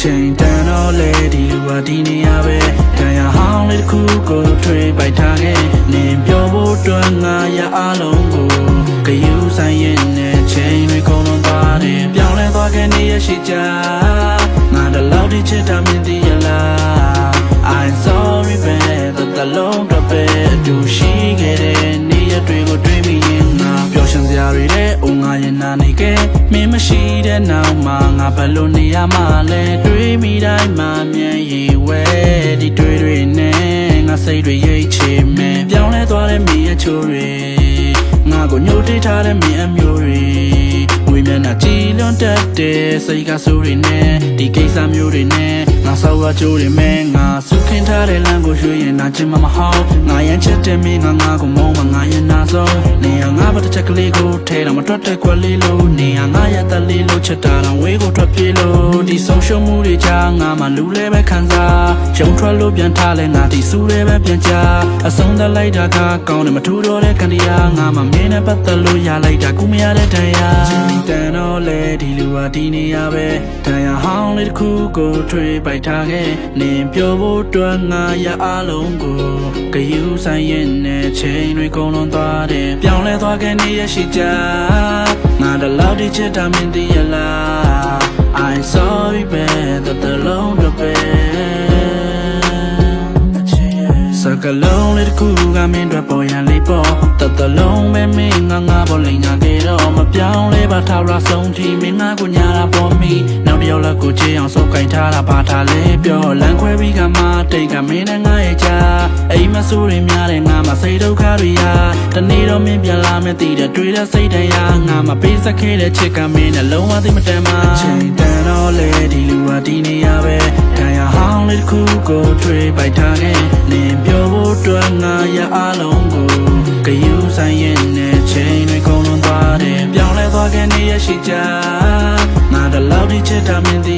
ချိန်တန်တော့လေဒီလူကဒီနေရာပဲတန်ရဟောင်းလေးတစ်ခုကိုထွေးပိုက်ထားခဲ့နင်ပြောဖို့အတွက်ငါရအားလုံးကိုဂယူဆိုင်ရင်နဲ့ချိန်တွေကုန်လွန်သွားတယ်ပြောင်းလဲသွားခဲ့နေရရှိကြငါတလောက်ဒီချစ်တာမင်းသိရ ရင်နာနေခဲ့မင်းမရှိတဲ့နောက်မှာငါဘယ်လိုနေရမှလဲတွေးမိတိုင်းမှာမြန်ရည်ဝဲဒီတွေးတွေနဲ့ငါစိတ်တွေရိတ်ချေမယ်ပြောင်းလဲသွားတဲ့မင်းရဲ့ချိုးတွေငါကိုညှို့တိထားတဲ့မင်းအမျိုးတွေဝေမျက်နှာကြည်လွန်တတ်တဲ့စိတ်ကဆိုးတွေနဲ့ဒီကိစ္စမျိုးတွေနဲ့ငါဆောက်ရကြိုးတွေမဲ့ငါစုခင်ထားတဲ့လမ်းကိုရွှေ့ရင်နာချင်မှာမဟုတ်ငါရမ်းချစ်တဲ့မင်းငါငါကိုမုန်းမငါရင်နာဆုံးနေရငါဘာတစ်ချက်ကလေးကိုထဲတော့မတွတ်တဲ့ကွက်လေးလို့နေရငါရတဲ့လေးလို့ချစ်တာတော့ဝေးကိုထွက်ပြေးလို့ဒီဆုံးရှုံးမှုတွေကြားငါမှလူလဲပဲခံစားရှုံထွက်လို့ပြန်ထားလဲငါဒီစူးရဲပဲပြန်ချအဆုံးသက်လိုက်တာကကောင်းတယ်မထူတော့တဲ့ကန်တရားငါမှမင်းနဲ့ပတ်သက်လို့ရလိုက်တာကူမရတဲ့တရားတန်တော့လေဒီလူဟာဒီနေရပဲတန်ရဟောင်းလေးတစ်ခုကိုထွေးပိုက်ထားခဲ့နင်ပြောဖို့အတွက်ငါရအားလုံးကိုဂယူဆိုင်ရင်နဲ့ချိန်တွေကုန်လွန်သွားတယ်ပြောင်းလဲသွားခဲ့နေရရှိကြငါတလောက်ဒီချစ်တာမင်းသိရလား I'm sorry babe တတလုံးတော့ပဲစကလုံးလေးတစ်ခုကမင်းတို့ပေါ်ရန်လေးပေါ်တတလုံးပဲမင်းငါငါပေါ်လိန်ငါကေတော့မပြောင်းလဲပါထားရဆုံးထီမင်းငါကိုညာလာပေါ်မီနော က်တစ်ယောက်လက်ကိုချေအောင်စုပ်ကင်ထားတာပါထားလဲပြောလမ်းခွဲပြီးကမှတိတ်ကမင်းနဲ့ငါရဲ့ချာအိမ်မဆိုးတွေများတယ်ငါမစိတ်ဒုက္ခတွေရာတနေ့တော့မင်းပြန်လာမယ်တည်တဲ့တွေ့တဲ့စိတ်တရားငါမပေးစခဲ့တဲ့ချစ်ကမင်းနဲ့လုံးဝသိမတန်ပါချိန်တန်တော့လေဒီလူဟာဒီနေရပဲတန်ရဟောင်းလေးတစ်ခုကိုထွေးပိုက်ထားခဲ့နင်ပြောဖို့အတွက်ငါရအားလုံးကိုဂယူဆိုင်ရင်နဲ့ချိန်တွေကုန်လွန်သွားတယ်ပြောင်းလဲသွားခဲ့နေရရှိကြငါတလောက်ဒီချစ်တာမင်းသိ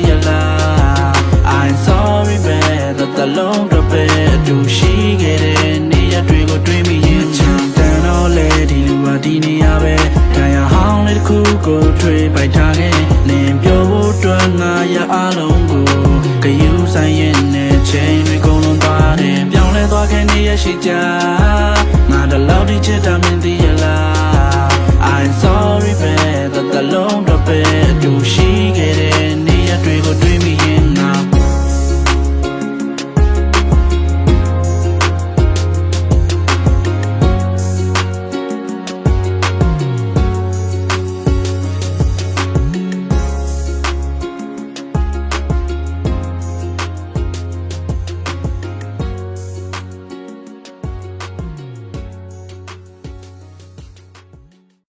တူရှိခဲ့တဲ့နေရတွေကိုတွေးမိရင်ချင်တန်တော့လေဒီလူဟာဒီနေရပဲတန်ရဟောင်းလေးတစ်ခုကိုထွေးပိုက်ထားခဲ့နင်ပြောဖို့အတွက်ငါရအားလုံးကိုဂယူဆိုင်ရင်နဲ့ချိန်တွေကုန်လွန်သွားတယ်ပြောင်းလဲသွားခဲ့နေရရှိကြငါတလောက်ဒီချစ်တာမင်းသိရ